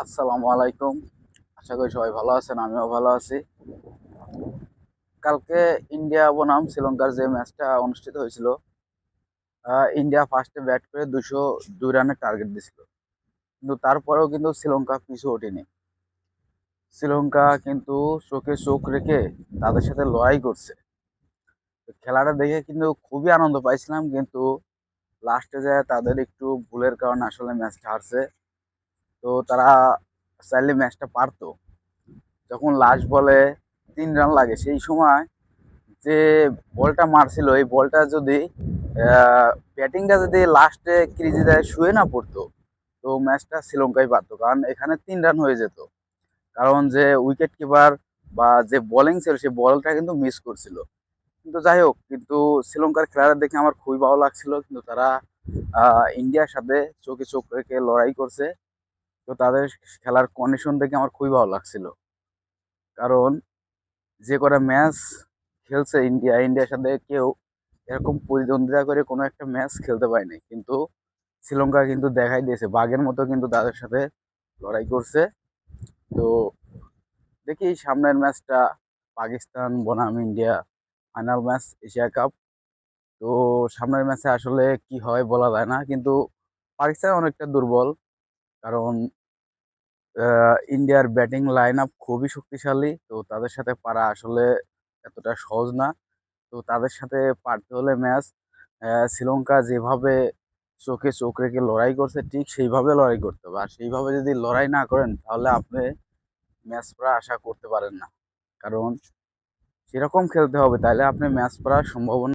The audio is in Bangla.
আসসালামু আলাইকুম। আশা করি সবাই ভালো আছেন, আমিও ভালো আছি। কালকে ইন্ডিয়া বনাম শ্রীলঙ্কার যে ম্যাচটা অনুষ্ঠিত হয়েছিল ইন্ডিয়া ফার্স্টে ব্যাট করে দুশো দুই রানের টার্গেট দিছিল। কিন্তু তারপরেও কিন্তু শ্রীলঙ্কা পিছু ওঠেনি শ্রীলঙ্কা কিন্তু চোখে চোখ রেখে তাদের সাথে লড়াই করছে। খেলাটা দেখে কিন্তু খুবই আনন্দ পাইছিলাম, কিন্তু লাস্টে যায় তাদের একটু ভুলের কারণে আসলে ম্যাচটা হারছে তো তারা চাইলে ম্যাচটা পারতো। যখন লাস্ট বলে তিন রান লাগে, সেই সময় যে বলটা মারছিল, এই বলটা যদি ব্যাটিংটা যদি লাস্টে ক্রিজে যায়, শুয়ে না পড়তো, তো ম্যাচটা শ্রীলঙ্কাই পারতো। কারণ এখানে তিন রান হয়ে যেত। কারণ যে উইকেট কিপার বা যে বোলিং ছিল সেই বলটা কিন্তু মিস করছিল। কিন্তু যাই হোক, কিন্তু শ্রীলঙ্কার খেলাটা দেখে আমার খুবই ভালো লাগছিল। কিন্তু তারা ইন্ডিয়ার সাথে চোখে চোখ রেখে লড়াই করছে। তো তাদের খেলার কন্ডিশন দেখে আমার খুবই ভালো লাগছিল। কারণ যে কটা ম্যাচ খেলছে ইন্ডিয়া, ইন্ডিয়ার সাথে কেউ এরকম প্রতিদ্বন্দ্বিতা করে কোনো একটা ম্যাচ খেলতে পারেনি কিন্তু শ্রীলঙ্কা কিন্তু দেখাই দিয়েছে, বাঘের মতো কিন্তু তাদের সাথে লড়াই করছে। তো দেখি সামনের ম্যাচটা পাকিস্তান, বনাম India final match Asia cup. তো সামনের ম্যাচে আসলে কি হয় বলা যায় না, কিন্তু পাকিস্তান অনেকটা দুর্বল। কারণ ইন্ডিয়ার ব্যাটিং লাইন আপ খুবই শক্তিশালী। তো তাদের সাথে পারা আসলে এতটা সহজ না। তো তাদের সাথে পারতে হলে ম্যাচ শ্রীলঙ্কা যেভাবে চোখে চোখ রেখে লড়াই করছে, ঠিক সেইভাবে লড়াই করতে হবে। আর সেইভাবে যদি লড়াই না করেন, তাহলে আপনি ম্যাচ পড়া আশা করতে পারেন না। কারণ, সেরকম খেলতে হবে তাহলে আপনি ম্যাচ পড়ার সম্ভাবনা